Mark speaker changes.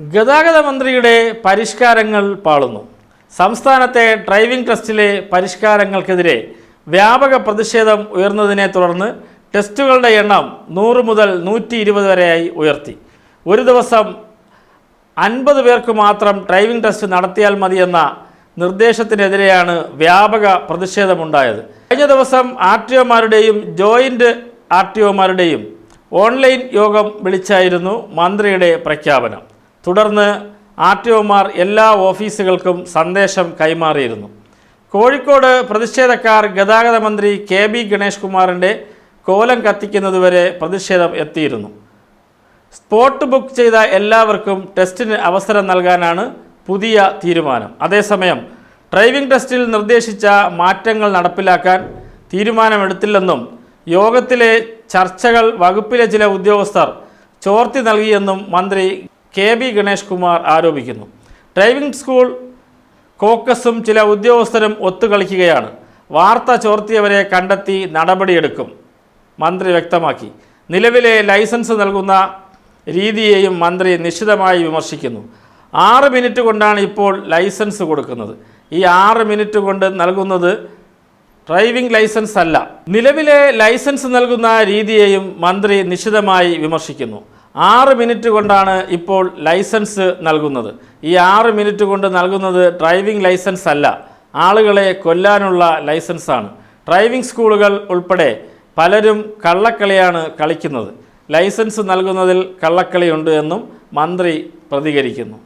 Speaker 1: ഗതാഗത മന്ത്രിയുടെ പരിഷ്കാരങ്ങൾ പാളുന്നു. സംസ്ഥാനത്തെ ഡ്രൈവിംഗ് ടെസ്റ്റിലെ പരിഷ്കാരങ്ങൾക്കെതിരെ വ്യാപക പ്രതിഷേധം ഉയർന്നതിനെ തുടർന്ന് ടെസ്റ്റുകളുടെ എണ്ണം നൂറ് മുതൽ നൂറ്റി ഇരുപത് വരെയായി ഉയർത്തി. ഒരു ദിവസം അൻപത് പേർക്ക് മാത്രം ഡ്രൈവിംഗ് ടെസ്റ്റ് നടത്തിയാൽ മതിയെന്ന നിർദ്ദേശത്തിനെതിരെയാണ് വ്യാപക പ്രതിഷേധമുണ്ടായത്. കഴിഞ്ഞ ദിവസം ആർ ടി ഒമാരുടെയും ജോയിന്റ് ആർ ടി ഒമാരുടെയും ഓൺലൈൻ യോഗം വിളിച്ചായിരുന്നു മന്ത്രിയുടെ പ്രഖ്യാപനം. തുടർന്ന് ആർ ടി ഒമാർ എല്ലാ ഓഫീസുകൾക്കും സന്ദേശം കൈമാറിയിരുന്നു. കോഴിക്കോട് പ്രതിഷേധക്കാർ ഗതാഗത മന്ത്രി കെ ബി ഗണേഷ് കുമാറിന്റെ കോലം കത്തിക്കുന്നതുവരെ പ്രതിഷേധം എത്തിയിരുന്നു. സ്പോട്ട് ബുക്ക് ചെയ്ത എല്ലാവർക്കും ടെസ്റ്റിന് അവസരം നൽകാനാണ് പുതിയ തീരുമാനം. അതേസമയം ഡ്രൈവിംഗ് ടെസ്റ്റിൽ നിർദ്ദേശിച്ച മാറ്റങ്ങൾ നടപ്പിലാക്കാൻ തീരുമാനമെടുത്തില്ലെന്നും യോഗത്തിലെ ചർച്ചകൾ വകുപ്പിലെ ചില ഉദ്യോഗസ്ഥർ ചോർത്തി നൽകിയെന്നും മന്ത്രി കെ ബി ഗണേഷ് കുമാർ ആരോപിക്കുന്നു. ഡ്രൈവിംഗ് സ്കൂൾ കോക്കസും ചില ഉദ്യോഗസ്ഥരും ഒത്തുകളിക്കുകയാണ്. വാർത്ത ചോർത്തിയവരെ കണ്ടെത്തി നടപടിയെടുക്കും. മന്ത്രി വ്യക്തമാക്കി. നിലവിലെ ലൈസൻസ് നൽകുന്ന രീതിയെയും മന്ത്രി നിശ്ചിതമായി വിമർശിക്കുന്നു. ആറ് മിനിറ്റ് കൊണ്ടാണ് ഇപ്പോൾ ലൈസൻസ് കൊടുക്കുന്നത്. ഈ ആറ് മിനിറ്റ് കൊണ്ട് നൽകുന്നത് ഡ്രൈവിംഗ് ലൈസൻസ് അല്ല. നിലവിലെ ലൈസൻസ് നൽകുന്ന രീതിയെയും മന്ത്രി നിശിതമായി വിമർശിക്കുന്നു. ആറ് മിനിറ്റ് കൊണ്ടാണ് ഇപ്പോൾ ലൈസൻസ് നൽകുന്നത്. ഈ ആറ് മിനിറ്റ് കൊണ്ട് നൽകുന്നത് ഡ്രൈവിംഗ് ലൈസൻസ് അല്ല. ആളുകളെ കൊല്ലാനുള്ള ലൈസൻസാണ്. ഡ്രൈവിംഗ് സ്കൂളുകൾ ഉൾപ്പെടെ പലരും കള്ളക്കളിയാണ് കളിക്കുന്നത്. ലൈസൻസ് നൽകുന്നതിൽ കള്ളക്കളിയുണ്ട് എന്നും മന്ത്രി പ്രതികരിക്കുന്നു.